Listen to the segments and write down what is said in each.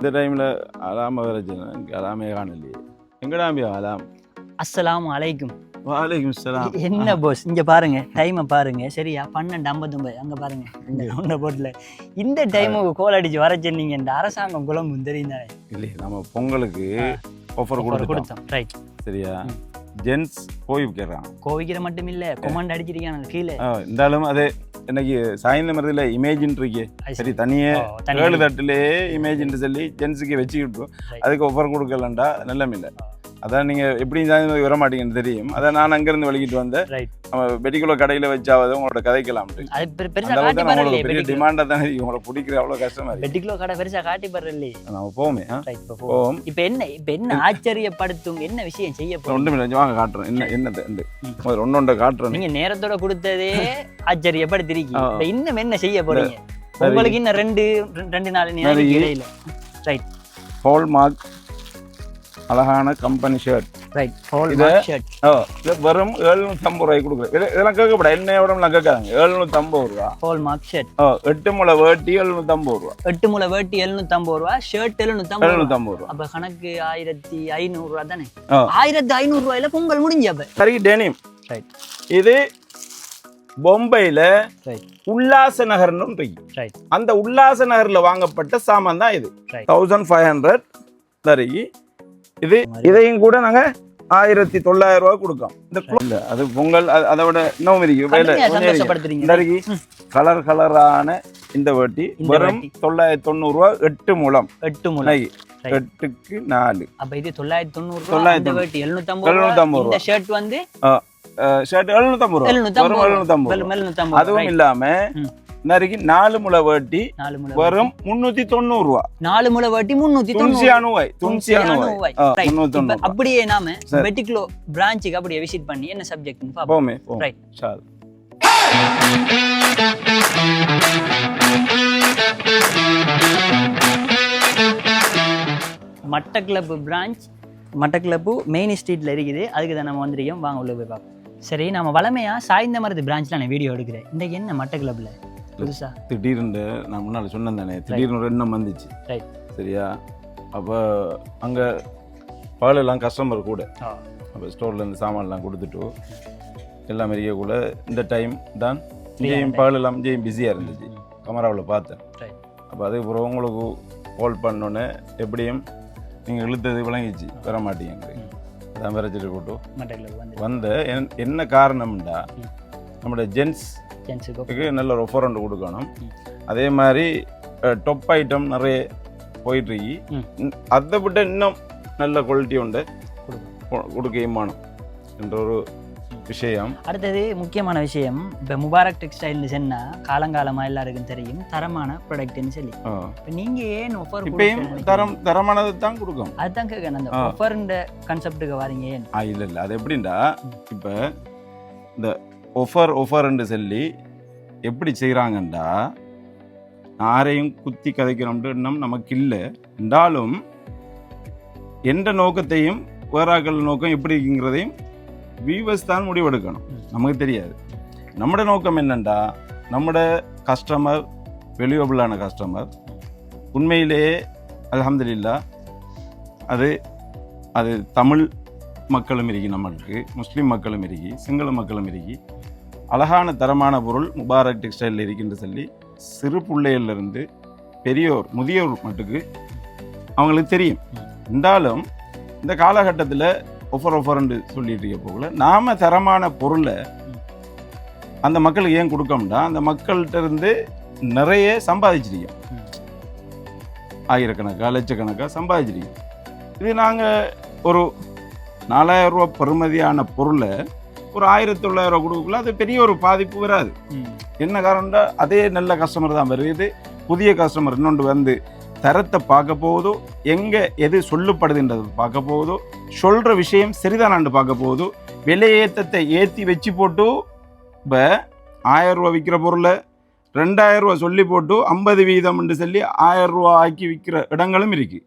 இந்த டைமில் அலாம வேற அலாமே காணலையே. எங்கடாம்பியா அலாம்? அஸ்ஸலாமு அலைக்கும். வாலைக்கும் சலாம். என்ன போஸ் இங்க பாருங்க டைமை பாருங்க. சரியா? பன்னெண்டு ஐம்பத்தொம்பது அங்க பாருங்க. இந்த உன்ன போட்டில். இந்த டைமுக்கு கோல் அடிச்சு வர சொன்னீங்க. இந்த அரசாங்கம் குழம்பும் தெரியும் தானே இல்லையே நம்ம பொங்கலுக்கு ஆஃபர் கொடுத்தோம். ரைட் சரியா? ஜென்ஸ் போய் கேட்குறான் கோவிக்கிற மட்டும் இல்ல கொமாண்ட் அடிச்சிருக்காங்க கீழே. இருந்தாலும் அது எனக்கு சாய்ந்த மரத்தில் இமேஜின் இருக்கே. சரி தனியே ஏழு தட்டுலே இமேஜின்னு சொல்லி ஜென்ஸுக்கு வச்சுக்கிட்டோம் Right. அதுக்கு ஒஃபர் கொடுக்கலண்டா நல்லம் இல்லை அதான் நீங்கள் எப்படியும் சாய்ந்த வர மாட்டீங்கன்னு தெரியும். அதான் நான் அங்கேருந்து வலிக்கிட்டு வந்தேன். நம்ம வெடிக்குள்ள கடையில் வச்சாவது உங்களோட பெரிய இல்லையே டிமாண்டாக தானே இருக்கு. உங்களை பிடிக்கிற அவ்வளோ கஷ்டமா இருக்கு. பெட்டிக்குலோ கடை பெருசா காட்டி பாரு இல்லையே நம்ம போவோமே. போவோம். இப்ப என்ன இப்ப என்ன ஆச்சரியப்படுத்தும் என்ன விஷயம் செய்ய ஒன்றும் இல்லை வாங்க காட்டுறேன். என்ன என்னது இந்த. முதல்ல ஒன்று ஒன்றை காட்டுறேன். நீங்க நேரத்தோட கொடுத்ததே ஆச்சரியப்படுத்திருக்கீங்க. இன்னும் என்ன செய்ய போறீங்க? சரி. உங்களுக்கு இன்னும் ரெண்டு ரெண்டு- சரி. நேரம் ரைட் ஹால்மார்க் அழகான கம்பெனி ஷர்ட் ரைட் இத- வெறும் எழுநூற்றம்பது ரூபாய்க்கு கொடுக்குறேன். இது இதெல்லாம் கேட்கப்பட என்ன உடம்புலாம் கேட்காங்க எழுநூற்றம்பது ரூபா. ஹோல் மார்க் ஷர்ட் ஓ எட்டு முளை வேட்டி எழுநூற்றம்பது ரூபா. எட்டு முளை வேட்டி எழுநூத்தம்பது ரூபா. ஷர்ட் எழுநூத்தம்பது ரூபா. எழுநூற்றம்பது ரூபா. அப்ப கணக்கு ஆயிரத்தி ஐநூறு ரூபா தானே. ஆயிரத்தி ஐநூறு ரூபாயில பொங்கல் முடிஞ்சு அப்ப. சரி டெனிம். ரைட் இது பொம்பையில் உல்லாச நகர்னு அந்த உல்லாச நகரில் வாங்கப்பட்ட சாமான் தான் இது. தௌசண்ட் ஃபைவ் ஹண்ட்ரட் தருகி இது இதையும் கூட நாங்கள் ஆயிரத்தி தொள்ளாயிரம் ரூபாய் கொடுக்கோம் இந்த அது பொங்கல் அது- அதை விட இன்னும் இருக்கு. கலர் கலரான இந்த வேட்டி வெறும். தொள்ளாயிரத்தி தொண்ணூறு ரூபா எட்டு முழம். எட்டு முளை. எட்டுக்கு நாலு. அப்ப இது தொள்ளாயிரத்தி தொண்ணூறு தொள்ளாயிரத்தி எழுநூத்தம்பது எழுநூத்தம்பது ரூபா. ஷர்ட் வந்து ஷர்ட் எழுநூத்தம்பது வெறும் ரூபா. எழுநூத்தம்பது அதுவும். இல்லாம. நறுக்கி நாலு முளை வேட்டி வெறும் முன்னூத்தி தொண்ணூறு ரூபா. நாலு முளை வேட்டி முன்னூத்தி. முன்னூத்தி இப்ப தொண்ணூறு ரூபா. அப்படியே நாம சரி. பெட்டிக்குலோ பிரான்ச்சுக்கு அப்படியே விசிட் பண்ணி என்ன சப்ஜெக்ட் பாப்போம் போமே போமே. Right. சால் மட்டக்களப்பு பிரான்ச் மட்டக்களப்பு மெயின் ஸ்ட்ரீட்ல இருக்குது. அதுக்கு தான் நம்ம வந்திருக்கோம். வாங்க உள்ள போய் பார்ப்போம். சரி நம்ம வளமையா சாய்ந்த மரத்து பிரான்ச்ல நான் வீடியோ எடுக்கிறேன். இந்த என்ன மட்டக்களப்புல? புதுசா? திடீர்னு நான் முன்னால் சொன்னேன் தானே திடீர்னு ஒரு எண்ணம் வந்துச்சு. சரியா? அப்போ அங்கே பகலெல்லாம் கஸ்டமர் கூட. அப்போ ஸ்டோரில் இருந்து சாமான்லாம் கொடுத்துட்டு எல்லாம் கூட இந்த டைம் தான் இங்கேயும் பகலெல்லாம் இங்கேயும் பிஸியாக இருந்துச்சு. கமராவில் பார்த்தேன். அப்போ அதுக்கப்புறம் உங்களுக்கு கால் பண்ணோன்னே எப்படியும் நீங்கள் இழுத்தது விளங்கிச்சு. வர மாட்டீங்க அதான் விரைச்சிட்டு மட்டக்களப்பு வந்து வந்த என்- என்ன காரணம்டா? நம்மளோட ஜென்ஸ் இதுக்கு நல்ல ஒன்று கொடுக்கணும். அதே மாதிரி டொப் ஐட்டம் நிறைய போயிட்டு இருக்கு. ம். ம், அதை விட இன்னும் நல்ல குவாலிட்டி உண்டு. கொடுக்கும் கொ- கொடுக்க இம்மானம் என்ற ஒரு விஷயம். அடுத்தது முக்கியமான விஷயம் இப்போ முபாரக் டெக்ஸ்டைல்னு சொன்னா காலங்காலமா எல்லாருக்கும் தெரியும். தரமான ப்ராடக்ட்னு சொல்லி. இப்போ நீங்க ஏன் ஆஃபர் இப்பயும் தரம் தரமானது தான் கொடுக்கும் அதுதான் கேட்கணும் அந்த. ஆஃபர்ன்ற கான்செப்டுக்கு வரீங்க ஏன்? இல்லை இல்லை. அது எப்படின்னா இப்போ இந்த ஒஃபர் ஒஃபர்ன்னு சொல்லி எப்படி செய்கிறாங்கண்டா? யாரையும் குத்தி கதைக்கிறோம்னு இன்னும் நமக்கு இல்லை என்றாலும் எந்த நோக்கத்தையும் வேறாக்கள் நோக்கம் எப்படி இருக்குங்கிறதையும் வியூவர்ஸ் தான் முடிவெடுக்கணும். நமக்கு தெரியாது. நம்மட நோக்கம் என்னண்டா? நம்மட கஸ்டமர் வெலியபிளான கஸ்டமர் உண்மையிலேயே அலமதுல்லா அது அது தமிழ் மக்களும் இருக்கி நம்மளுக்கு முஸ்லீம் மக்களும் இருக்கி சிங்கள மக்களும் இருக்கி. அழகான தரமான பொருள் முபாரக் டெக்ஸ்டைலில் இருக்கின்ற சொல்லி சிறு பிள்ளைகள்லேருந்து பெரியோர் முதியோர் மட்டுக்கு அவங்களுக்கு தெரியும். இருந்தாலும் இந்த காலகட்டத்தில் ஒஃபர் ஒஃபர்ன்னு சொல்லிட்டு இருக்க போகல நாம தரமான பொருளை அந்த மக்களுக்கு ஏன் கொடுக்கோம்னா அந்த மக்கள்கிட்ட இருந்து நிறைய சம்பாதிச்சிருக்கோம். ஆயிரக்கணக்காக லட்சக்கணக்காக சம்பாதிச்சிருக்கோம். இது நாங்கள் ஒரு நாலாயிரம் ரூபா பெறுமதியான பொருளை ஒரு ஆயிரத்தி தொள்ளாயிரம் கொடுக்கல அது பெரிய ஒரு பாதிப்பு வராது. என்ன காரணம்னா அதே நல்ல கஸ்டமர் தான் வருது. புதிய கஸ்டமர் இன்னொன்று வந்து தரத்தை பார்க்க போகுதோ எங்கே எது சொல்லப்படுதுன்றது பார்க்க போகுதோ சொல்கிற விஷயம் சரிதானான்னு பார்க்க போகுதோ விலையேற்றத்தை ஏற்றி வச்சு போட்டு இப்போ ஆயிரம் ரூபா விற்கிற பொருளை ரெண்டாயிரம் ரூபா சொல்லி போட்டு ஐம்பது வீதம்னு சொல்லி ஆயிரம் ரூபா ஆக்கி விற்கிற இடங்களும் இருக்குது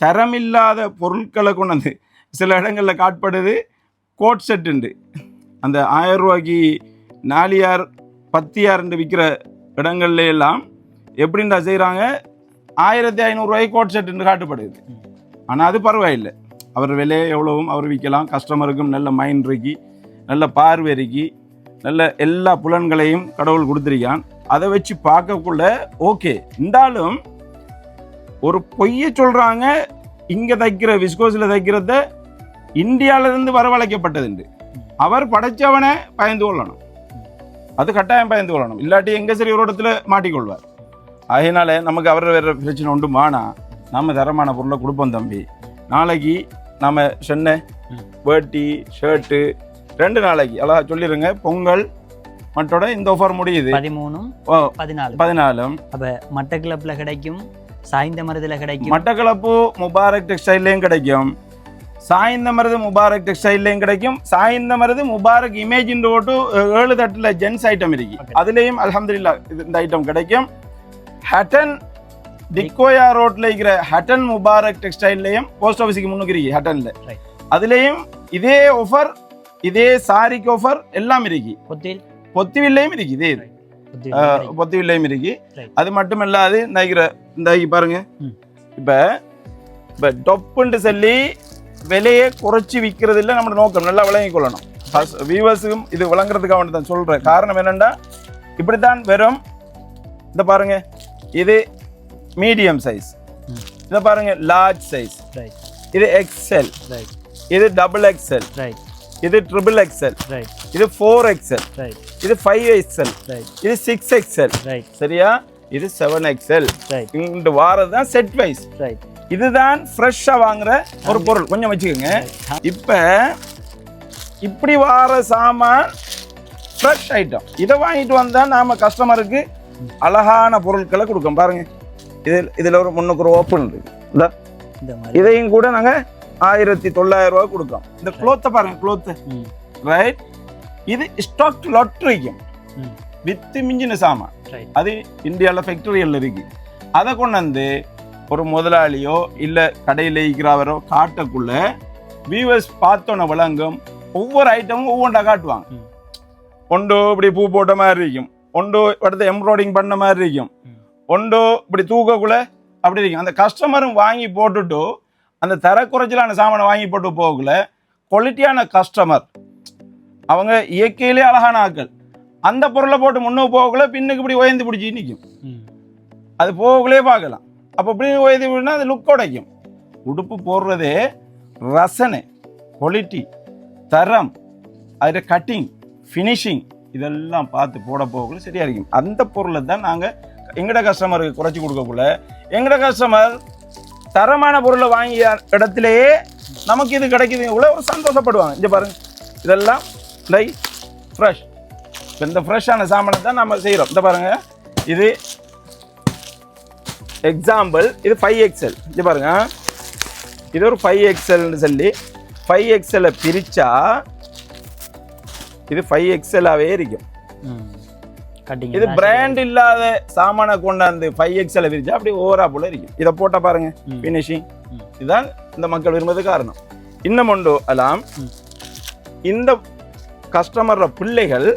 தரமில்லாத பொருட்களை கொண்டு வந்து சில இடங்களில் காட்படுது. கோட் செட்டுண்டு அந்த ஆயிரம் ரூபாய்க்கு நாலியார் பத்தியார்ண்டு விற்கிற இடங்கள்ல எல்லாம் எப்படின்டா செய்கிறாங்க ஆயிரத்தி ஐநூறுரூவாய்க்கு கோட் செட்டுன்னு காட்டுப்படுது ஆனால் அது பரவாயில்லை. அவர் விலையை எவ்வளவும் அவர் விற்கலாம். கஸ்டமருக்கும் நல்ல மைண்ட் இருக்கு நல்ல பார்வை இருக்கு நல்ல எல்லா புலன்களையும் கடவுள் கொடுத்துருக்கான். அதை வச்சு பார்க்கக்குள்ள ஓகே இருந்தாலும் ஒரு பொய்யை சொல்கிறாங்க இங்கே தைக்கிற விஸ்கோஸில் தைக்கிறத இந்தியால இருந்து வரவழைக்கப்பட்டதுண்டு. அவர் படைச்சவனை பயந்து கொள்ளணும். அது கட்டாயம் பயந்து கொள்ளணும். இல்லாட்டி எங்க சரி ஒரு இடத்துல மாட்டிக்கொள்வார். அதனால நமக்கு அவர் வேற பிரச்சனை உண்டு மானா நாம தரமான பொருளை கொடுப்போம் தம்பி. நாளைக்கு நாம சொன்ன. வேட்டி ஷர்ட்டு ரெண்டு நாளைக்கு. அழகா சொல்லிடுங்க பொங்கல் மற்றோட இந்த ஆஃபர் முடியுது. பதிமூணும் பதினாலு பதினாலும். அப்ப மட்டக்கிளப்ல கிடைக்கும் சாய்ந்த மருதுல கிடைக்கும். மட்டக்களப்பு முபாரக் டெக்ஸ்டைல்லையும் கிடைக்கும். சாய்ந்த மருது முபாரக் டெக்ஸ்டைல்லையும் கிடைக்கும் சாய்ந்த மருது முபாரக் இமேஜின் போட்டு ஏழு தட்டுல ஜென்ஸ் ஐட்டம் இருக்கு. அதுலேயும் அல்ஹம்துலில்லாஹ் இது இந்த ஐட்டம் கிடைக்கும் ஹட்டன் டிக்கோயா ரோட்ல இருக்கிற ஹட்டன் முபாரக் டெக்ஸ்டைல்லையும் போஸ்ட் ஆஃபீஸுக்கு முன்னுக்கு ஹட்டன்ல. அதுலேயும் இதே ஆஃபர் இதே சாரிக்கு ஆஃபர் எல்லாம் இருக்கு பொத்திவில்லையும் இருக்கு இதே. பொத்திவில்லையும் இருக்கு. அது மட்டும் இல்லாது இந்த பாருங்க. இப்ப இப்ப டொப்புன்னு சொல்லி விலையை குறைச்சி விற்கிறது இல்லை நம்ம நோக்கம். நல்லா விளங்கிக் கொள்ளணும் வியூவர்ஸுக்கும் இது விளங்குறதுக்காக வேண்டி தான் சொல்றேன். காரணம் என்னன்னா இப்படித்தான் வெறும் இந்த பாருங்க. இது மீடியம் சைஸ். இதை பாருங்க லார்ஜ் சைஸ் இது எக்ஸ்எல் ரைட் இது டபுள் எக்ஸ்எல் இது ட்ரிபிள் எக்ஸ்எல் இது ஃபோர் எக்ஸ்எல் இது ஃபைவ் எக்ஸ்எல் இது சிக்ஸ் எக்ஸ்எல் சரியா? இது செவன் எக்ஸ்எல் இங்கிட்டு வாரது தான் செட் வைஸ் ரைட் இதுதான் ஃப்ரெஷ்ஷாக வாங்குற ஒரு பொருள். கொஞ்சம் வச்சுக்கோங்க. இப்போ இப்படி வார சாமான் ஃப்ரெஷ் ஐட்டம் இதை வாங்கிட்டு வந்தால் நாம் கஸ்டமருக்கு அழகான பொருட்களை கொடுக்கோம் பாருங்க. இதில் இதில் ஒரு முன்னுக்கு ஒரு ஓப்பன் இருக்கு. இதையும் கூட நாங்கள் ஆயிரத்தி தொள்ளாயிரம் ரூபாய் கொடுக்கோம் இந்த க்ளோத்தை பாருங்க க்ளோத்து ரைட் இது ஸ்டாக் லொட்ரிக்கும் வித்து மிஞ்சின சாமான். அது இந்தியாவில் ஃபேக்டரியில் இருக்கு. அதை கொண்டு வந்து ஒரு முதலாளியோ இல்லை கடையில் இருக்கிறவரோ காட்டக்குள்ள வியூவர்ஸ் பார்த்தோன்ன விளங்கும். ஒவ்வொரு ஐட்டமும் ஒவ்வொன்றா காட்டுவாங்க. ஒன்று இப்படி பூ போட்ட மாதிரி இருக்கும். ஒன்று அடுத்து எம்ப்ராய்டிங் பண்ண மாதிரி இருக்கும். ஒன்று இப்படி தூக்கக்குள்ள அப்படி இருக்கும். அந்த கஸ்டமரும் வாங்கி போட்டுட்டு அந்த தரக்குறைச்சலான சாமானை வாங்கி போட்டு போகக்குள்ள குவாலிட்டியான கஸ்டமர் அவங்க இயற்கையிலே அழகான ஆட்கள். அந்த பொருளை போட்டு முன்னுக்கு போகக்குள்ள பின்னுக்கு இப்படி உயர்ந்து பிடிச்சி நிற்கும் அது போகக்குள்ளே பார்க்கலாம். அப்போ இப்படி உயர்ந்து அது லுக் உடைக்கும் உடுப்பு போடுறதே ரசனை குவாலிட்டி தரம் அதில் கட்டிங் ஃபினிஷிங் இதெல்லாம் பார்த்து போட போகக்குள்ள சரியாக இருக்கும். அந்த பொருளை தான் நாங்கள் எங்கட கஸ்டமருக்கு குறைச்சி கொடுக்கக்குள்ள எங்கட கஸ்டமர் தரமான பொருளை வாங்கிய இடத்துலையே நமக்கு இது கிடைக்குது இவ்வளோ ஒரு சந்தோஷப்படுவாங்க. இங்கே பாருங்க இதெல்லாம் லை ஃப்ரெஷ் இந்த ஃப்ரெஷ்ஷான சாமானை தான் நம்ம செய்கிறோம் இந்த பாருங்கள் இது எக்ஸாம்பிள் இது ஃபைவ் எக்ஸ்எல் இது பாருங்க. இது ஒரு ஃபைவ் எக்ஸ்எல்னு சொல்லி ஃபைவ் எக்ஸ்எல்லை பிரித்தா இது ஃபைவ் எக்ஸ்எல்லாகவே இருக்கும். இது பிராண்ட் இல்லாத சாமானை கொண்டாந்து ஃபைவ் எக்ஸ்எல் பிரிச்சா அப்படி ஓவரா போல இருக்கும். இதை போட்டா பாருங்க. ஃபினிஷிங். இதுதான் இந்த மக்கள் விரும்புறது காரணம். இன்னும் ஒன்று அலாம். இந்த கஸ்டமர் பிள்ளைகள்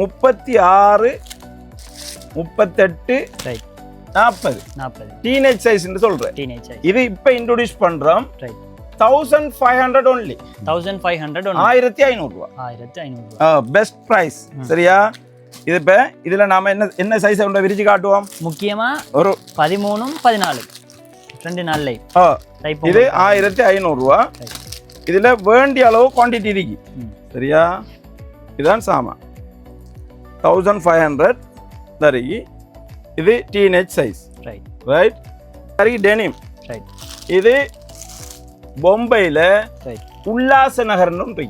முப்பத்தி ஆறு முப்பத்தெட்டு நாற்பது. நாற்பது. டீனேஜ் சைஸ்ன்னு சொல்றேன். டீனேஜ் சைஸ் இது இப்போ இன்ட்ரோடியூஸ் பண்றோம். Right thousand five hundred only thousand five hundred ஒன்று ஆயிரத்தி ஐநூறுரூவா ஆயிரத்தி ஐநூறுரூவா பெஸ்ட் ப்ரைஸ் சரியா? இது இப்போ இதில் நாம என்ன என்ன சைஸை கொண்டு விரிச்சு காட்டுவோம். முக்கியமாக ஒரு பதிமூணும் பதினாலு. ரெண்டு டைப் இது ஆயிரத்தி ஐநூறுரூவா இதில் வேண்டிய அளவு குவான்டிட்டி இருக்கு. சரியா? இதுதான் சாமான். தௌசண்ட் ஃபைவ் ஹண்ட்ரட் தருகி இது டீனேஜ் சைஸ் ரைட் ரைட் தருகி டெனிம் ரைட் இது பொம்பையில் உல்லாச நகர்னு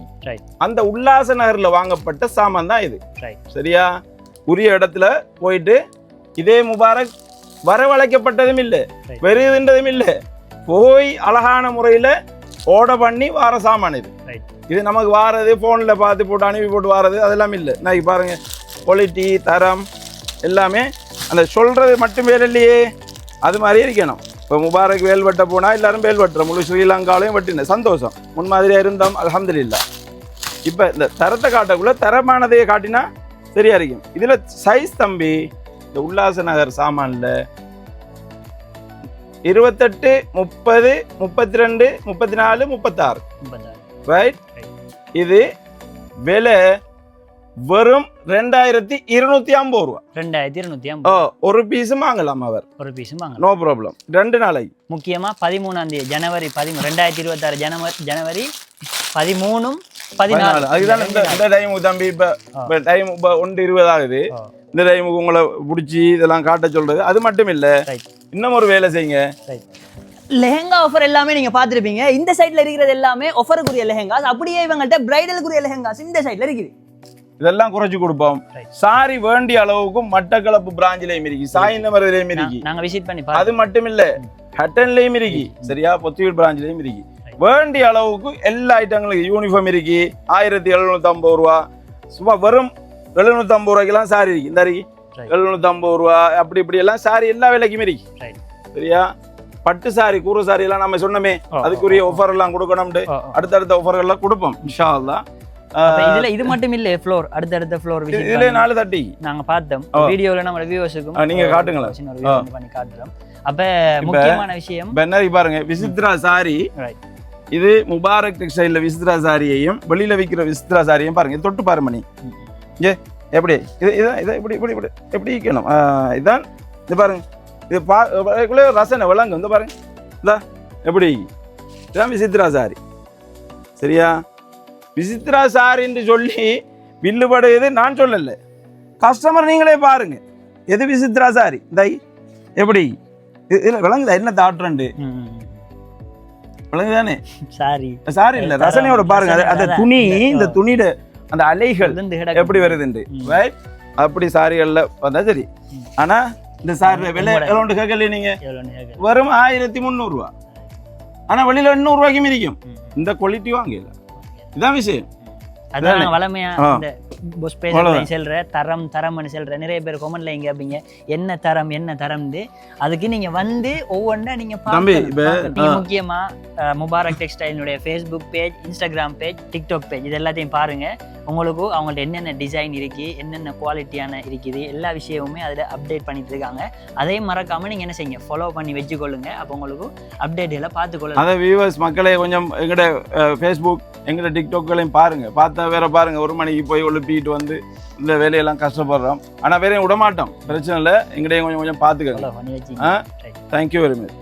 அந்த உல்லாச நகரில் வாங்கப்பட்ட சாமான் தான் இது. ரைட் சரியா? உரிய இடத்துல போயிட்டு இதே முபாரக் வரவழைக்கப்பட்டதும் இல்லை. வெறுதுன்றதும் இல்லை. போய் அழகான முறையில் ஓட பண்ணி வார சாமான் இது. இது நமக்கு வாரது ஃபோனில் பார்த்து போட்டு அனுப்பி போட்டு வாரது அதெல்லாம் இல்லை. நான் பாருங்க குவாலிட்டி தரம் எல்லாமே அந்த சொல்கிறது மட்டும் வேலை இல்லையே. அது மாதிரி இருக்கணும். இப்போ முபாரக் வேல் வெட்ட போனால் எல்லாரும் வேல் வெட்டுறோம் முழு ஸ்ரீலங்காலையும் வெட்டின. சந்தோஷம். முன்மாதிரியாக இருந்தோம் அல்ஹம்துலில்லாஹ் இப்போ இந்த தரத்தை காட்டக்குள்ள தரமானதையே காட்டினா சரியா இருக்கும். இதில் சைஸ் தம்பி இந்த உல்லாச நகர் சாமானில் இருபத்தெட்டு முப்பது முப்பத்தி ரெண்டு முப்பத்தி நாலு முப்பத்தாறு ரைட். இது விலை வெறும் ரெண்டாயிரத்தி இருநூத்தி ஐம்பது ரூபா. ரெண்டாயிரத்தி இருநூத்தி ஐம்பது ஒரு பீஸும் வாங்கலாம் அவர். ஒரு பீஸும் வாங்க நோ ப்ராப்ளம் ரெண்டு நாளைக்கு முக்கியமா பதிமூணாம் தேதி ஜனவரி பதிமூணு ரெண்டாயிரத்தி இருபத்தாறு ஜனவரி ஜனவரி பதிமூணும் பதினாலு. அதுதான் இந்த இந்த டைமுக்கு தம்பி இப்ப டைம் இப்ப ஒன்று இருபது ஆகுது. இந்த டைமுக்கு உங்களை பிடிச்சி இதெல்லாம் காட்ட சொல்றது அது மட்டும் இல்ல. இன்னும் ஒரு வேலை செய்யுங்க. லெஹங்கா ஆஃபர் எல்லாமே நீங்க பார்த்திருப்பீங்க. இந்த சைடுல இருக்கிறது எல்லாமே ஆஃபருக்குரிய லெஹங்காஸ். அப்படியே இவங்கள்ட்ட பிரைடலுக்குரிய லெஹங்காஸ் இந்த சைடுல இருக்குது. இதெல்லாம் குறைச்சு கொடுப்போம். சாரி வேண்டிய அளவுக்கு மட்டக்களப்பு பிராஞ்சிலையும் இருக்கு சாய்ந்த மருதிலையும் இருக்கு நாங்க விசிட் பண்ணி அது மட்டும் இல்ல ஹட்டன்லயும் இருக்கு சரியா பொத்தியூர் பிராஞ்சிலையும் இருக்கு வேண்டிய அளவுக்கு எல்லா ஐட்டங்களுக்கும் யூனிஃபார்ம் இருக்கு ஆயிரத்தி எழுநூத்தி ஐம்பது ரூபா சும்மா வெறும் எழுநூத்தி ஐம்பது ரூபாய்க்கெல்லாம் சாரி இருக்கு இந்த இருக்கு. எழுநூத்தி ஐம்பது ரூபா அப்படி இப்படி எல்லாம் சாரி எல்லா விலைக்கும் இருக்கு. சரியா பட்டு சாரி கூறு சாரி எல்லாம் நம்ம சொன்னோமே அதுக்குரிய ஆஃபர் எல்லாம் ஓ. அடுத்தடுத்த ஆஃபர் எல்லாம் கொடுப்போம் இன்ஷா அல்லா இதுல இது மட்டும் இல்ல ஃப்ளோர் அடுத்தடுத்த ஃப்ளோர் விசிட் இதுல நாலு தட்டி நாங்க பார்த்தோம். வீடியோல நம்ம வியூவர்ஸுக்கும் ஆ, நீங்க காட்டுங்களேன். பண்ணி காட்டுறோம். அப்ப முக்கியமான விஷயம் இருக்கு பாருங்க. விசித்ரா சாரி. இது முபாரக் டெக்ஸ்டைல்ல விசித்ரா சாரியையும் வெளியில விற்கிற விசித்ரா சாரியையும் பாருங்க. தொட்டு பாரு மணி. இங்கே எப்படி? இது இதான் இதை இப்படி இப்படி இப்படி எப்படி வைக்கணும் ஆ, இதான் இது பாருங்க. இது பா ரசனை விளங்கு இந்த பாருங்க. இதா எப்படி? இதான் விசித்ரா சாரி சரியா? விசித்ரா சாரின்னு சொல்லி பில்லு படையது நான் சொல்லல. கஸ்டமர் நீங்களே பாருங்க. எது விசித்ரா சாரி? இந்த எப்படி? இதுல விளங்குதா என்ன தாட்டுறண்டு விளங்குதானே சாரி. சாரி இல்ல ரசனையோட பாருங்க. அந்த துணி இந்த துணியோட அந்த அலைகள். எப்படி வருதுண்டு. ரைட் அப்படி சாரிகள்ல வந்தா சரி. ஆனா இந்த சாரி விலை எவ்வளவு கேட்கல நீங்க. வெறும் ஆயிரத்தி முந்நூறு ரூபா ஆனா வெளியில எண்ணூறு ரூபாய்க்கும் இருக்கும். இந்த குவாலிட்டி வாங்கல இதான் விஷயம். அதான் வளமையா பொஸ். பேச செல்ற தரம் தரம்னு செல்ற நிறைய பேர் கொமெண்ட்ல இங்க அப்படிங்க என்ன தரம் என்ன தரம்னு. அதுக்கு நீங்க வந்து ஒவ்வொன்றா நீங்க. முக்கியமா Mubarak டெக்ஸ்டைலினுடைய Facebook page Instagram page TikTok page இது எல்லாத்தையும் பாருங்க. உங்களுக்கு அவங்கள்ட்ட என்னென்ன டிசைன் இருக்கு என்னென்ன குவாலிட்டியான இருக்குது எல்லா விஷயமுமே அதில் அப்டேட் பண்ணிட்டு இருக்காங்க. அதையும் மறக்காம நீங்க என்ன செய்யுங்க ஃபாலோ பண்ணி வச்சுக்கொள்ளுங்க. அப்போ உங்களுக்கு அப்டேட்களை பார்த்துக்கொள்ளலாம். அதை வியூவர்ஸ் மக்களே கொஞ்சம் எங்கட ஃபேஸ்புக் எங்கட டிக்டாக்களையும் பாருங்க. பார்த்தா வேற பாருங்க ஒரு மணிக்கு போய் ஒழுப்பிட்டு வந்து இந்த வேலையெல்லாம் கஷ்டப்படுறோம். ஆனா வேறையும் விட மாட்டோம் பிரச்சனை இல்லை. எங்கடையும் கொஞ்சம் கொஞ்சம் பார்த்துக்கங்க தேங்க்யூ வெரி மச்